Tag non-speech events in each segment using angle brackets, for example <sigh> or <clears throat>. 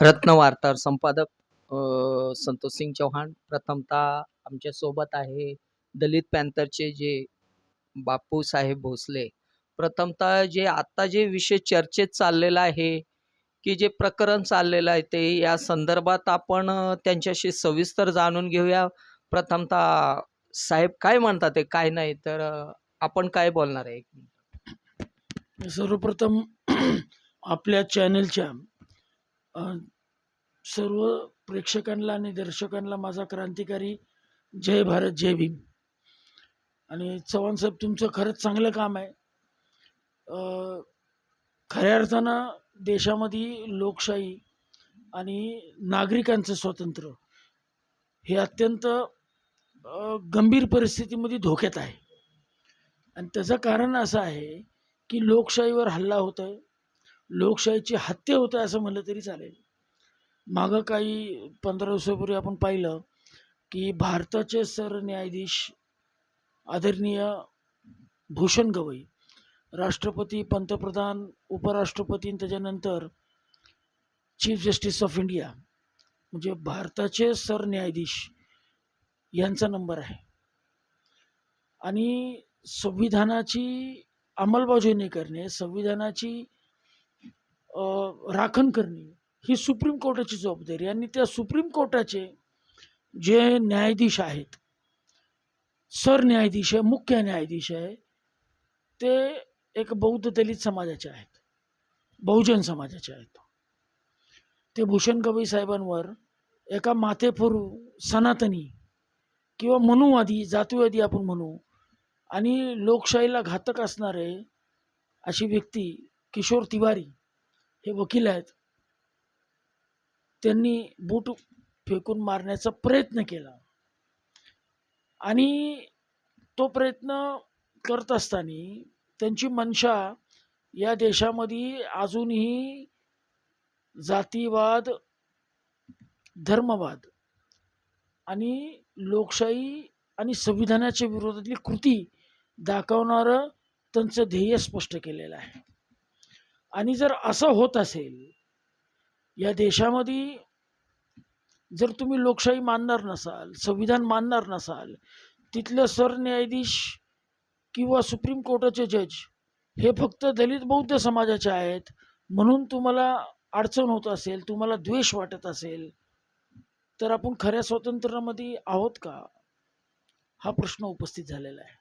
रत्नवार्तार संपादक संतोष सिंग चौहान प्रथमतः आमच्यासोबत आहे दलित पॅन्थरचे जे बापू साहेब भोसले. प्रथमतः जे आता जे विषय चर्चेत चाललेला आहे की जे प्रकरण चाललेलं आहे ते या संदर्भात आपण त्यांच्याशी सविस्तर जाणून घेऊया. प्रथमतः साहेब काय म्हणतात ते काय नाही तर आपण काय बोलणार आहे सर्वप्रथम <clears throat> आपल्या चॅनलच्या सर्व प्रेक्षकांना आणि दर्शकांना माझा क्रांतिकारी जय भारत जय भीम. आणि चव्हाण साहेब तुमचं खरंच चांगलं काम आहे. खऱ्या अर्थानं देशामध्ये लोकशाही आणि नागरिकांचं स्वातंत्र्य हे अत्यंत गंभीर परिस्थितीमध्ये धोक्यात आहे. आणि त्याचं कारण असं आहे की लोकशाहीवर हल्ला होत आहे लोकशाहीची हत्या होत आहे असं म्हणलं तरी चालेल. मागं काही पंधरा दिवसापूर्वी आपण पाहिलं की भारताचे सरन्यायाधीश आदरणीय भूषण गवई राष्ट्रपती पंतप्रधान उपराष्ट्रपती त्याच्यानंतर चीफ जस्टिस ऑफ इंडिया म्हणजे भारताचे सरन्यायाधीश यांचा नंबर आहे. आणि संविधानाची अंमलबजावणी करणे संविधानाची राखण करणे ही सुप्रीम कोर्टाची जबाबदारी आणि त्या सुप्रीम कोर्टाचे जे न्यायाधीश आहेत सरन्यायाधीश आहे मुख्य न्यायाधीश आहे ते एक बौद्ध दलित समाजाचे आहेत. बहुजन समाजाचे आहेत. ते भूषण गवई साहेबांवर एका माथेफोरू सनातनी किंवा मनुवादी जातीवादी आपण म्हणू आणि लोकशाहीला घातक असणारे अशी व्यक्ती किशोर तिवारी हे वकील आहेत. त्यांनी बूट फेकून मारण्याचा प्रयत्न केला. आणि तो प्रयत्न करत असताना त्यांची मनशा या देशामध्ये अजूनही जातीवाद धर्मवाद आणि लोकशाही आणि संविधानाच्या विरोधातली कृती दाखवणारं त्यांचं ध्येय स्पष्ट केलेलं आहे. आणि जर असं होत असेल या देशामध्ये जर तुम्ही लोकशाही मानणार नसाल संविधान मानणार नसाल तिथलं सरन्यायाधीश किंवा सुप्रीम कोर्टाचे जज हे फक्त दलित बौद्ध समाजाचे आहेत म्हणून तुम्हाला अडचण होत असेल तुम्हाला द्वेष वाटत असेल तर आपण खऱ्या स्वातंत्र्यामध्ये आहोत का? हा प्रश्न उपस्थित झालेला आहे.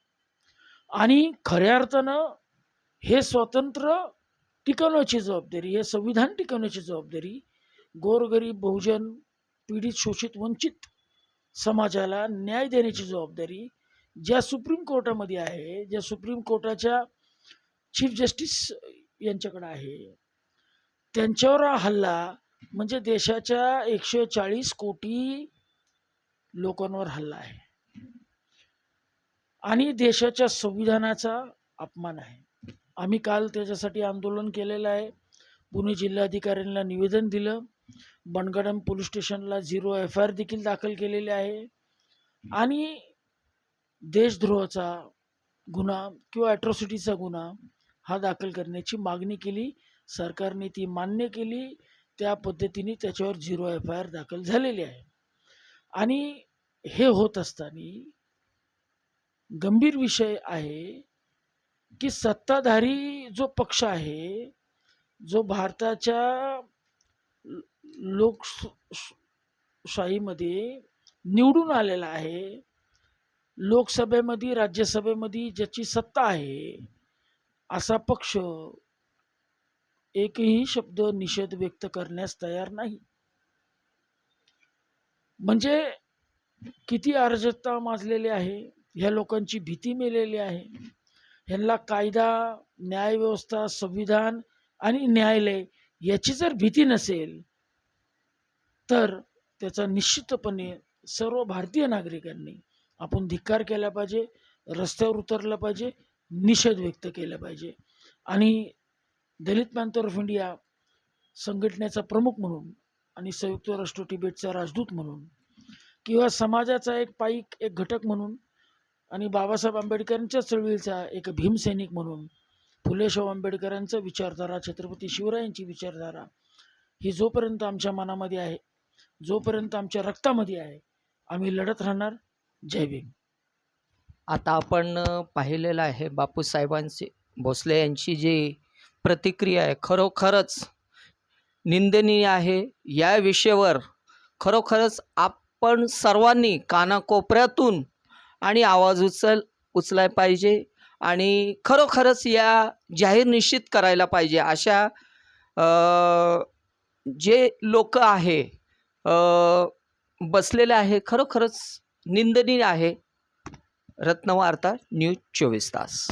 आणि खऱ्या अर्थानं हे स्वातंत्र्य टिकवण्याची जबाबदारी हे संविधान टिकवण्याची जबाबदारी गोरगरीब बहुजन पीडित शोषित वंचित समाजाला न्याय देण्याची जबाबदारी ज्या सुप्रीम कोर्टामध्ये आहे ज्या सुप्रीम कोर्टाच्या चीफ जस्टिस यांच्याकडे आहे त्यांच्यावर हा हल्ला म्हणजे देशाच्या एकशे चाळीस कोटी लोकांवर हल्ला आहे. आणि देशाच्या संविधानाचा अपमान आहे. आम्ही काल त्याच्यासाठी आंदोलन केलेलं आहे. पुणे जिल्हाधिकाऱ्यांना निवेदन दिलं. बनगडम पोलीस स्टेशनला झिरो एफ आय आर देखील दाखल केलेले आहे. आणि देशद्रोहाचा गुन्हा किंवा ॲट्रॉसिटीचा गुन्हा हा दाखल करण्याची मागणी केली. सरकारने ती मान्य केली. त्या पद्धतीने त्याच्यावर झिरो एफ आय आर दाखल झालेली आहे. आणि हे होत असताना गंभीर विषय आहे. की सत्ताधारी जो पक्ष आहे जो भारताच्या लोकशाहीमध्ये निवडून आलेला आहे लोकसभेमध्ये राज्यसभेमध्ये ज्याची सत्ता आहे असा पक्ष एकही शब्द निषेध व्यक्त करण्यास तयार नाही. म्हणजे किती अराजकता माजलेली आहे ह्या लोकांची भीती मेलेली आहे. ह्यांना कायदा न्यायव्यवस्था संविधान आणि न्यायालय याची जर भीती नसेल तर त्याचा निश्चितपणे सर्व भारतीय नागरिकांनी आपण धिक्कार केला पाहिजे रस्त्यावर उतरला पाहिजे निषेध व्यक्त केला पाहिजे. आणि दलित पॅन्थर ऑफ इंडिया संघटनेचा प्रमुख म्हणून आणि संयुक्त राष्ट्र तिबेटचा राजदूत म्हणून किंवा समाजाचा एक पाईक एक घटक म्हणून आणि बाबासाहेब आंबेडकरांच्या चळवळीचा एक भीमसैनिक म्हणून फुले आंबेडकरांचं आंबेडकरांचा विचारधारा छत्रपती शिवरायांची विचारधारा ही जोपर्यंत आमच्या मनामध्ये आहे जोपर्यंत आमच्या रक्तामध्ये आहे आम्ही लढत राहणार. जय भीम. आता आपण पाहिलेलं आहे बापूसाहेबांची भोसले यांची जी प्रतिक्रिया आहे खरोखरच निंदनीय आहे. या विषयावर खरोखरच आपण सर्वांनी कानाकोपऱ्यातून आणि आवाज उचल उचलाय पाहिजे आणि खरोखरच या जाहीर निश्चित करायला पाहिजे. अशा जे लोक आहे बसलेले आहे खरोखरच निंदनीय आहे. रत्नवार्ता न्यूज चोवीस तास.